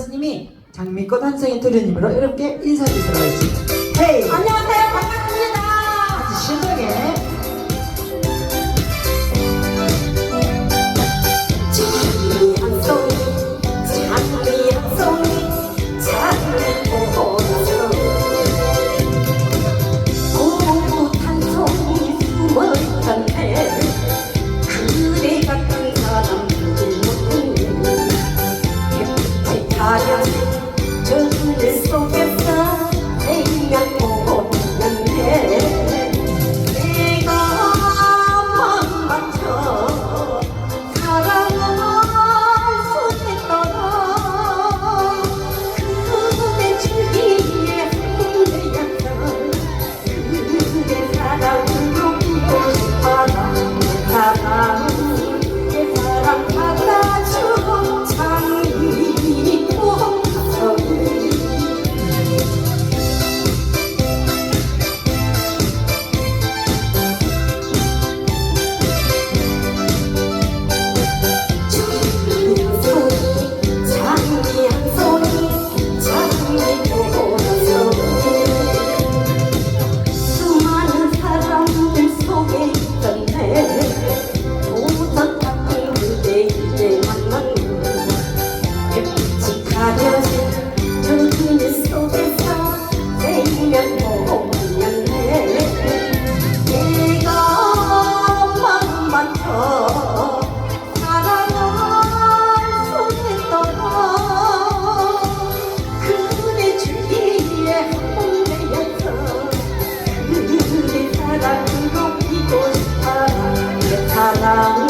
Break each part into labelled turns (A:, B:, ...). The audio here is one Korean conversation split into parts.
A: 스님이 장미꽃 한생의 도련님으로 이렇게 인사드리도록 하겠습니다. 헤이!
B: 안녕하세요. 반갑습니다.
A: 신나게
B: Bye.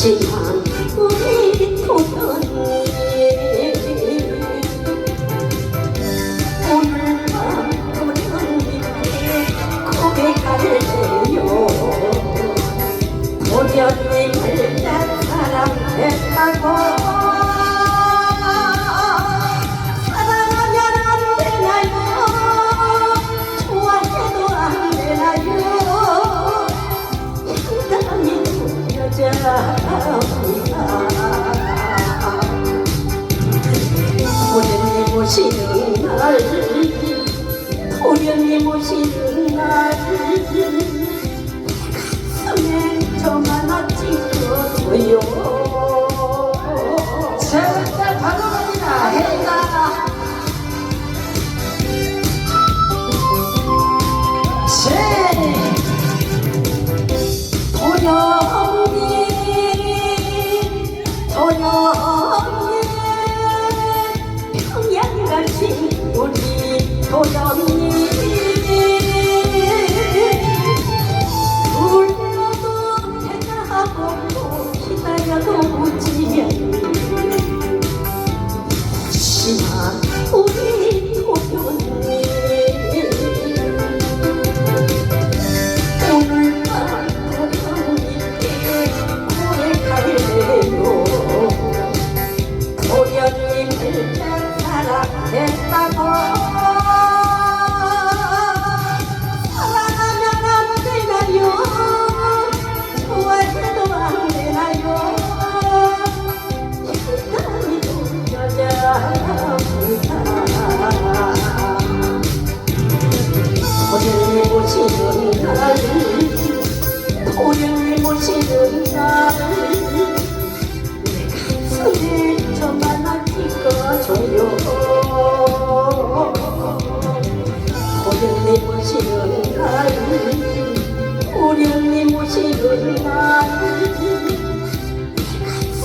B: She 오시는 날, 고련님 오시는 날. Oh, God. 오늘 모시는 날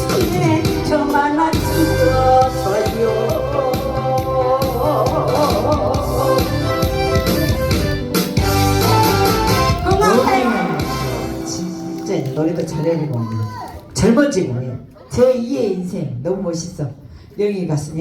B: 가슴에 저만한 찍어줘요. 건강해요.
A: 진짜 노래도 잘해리고 젊어지고 제2의 인생 너무 멋있어. 영희 가수님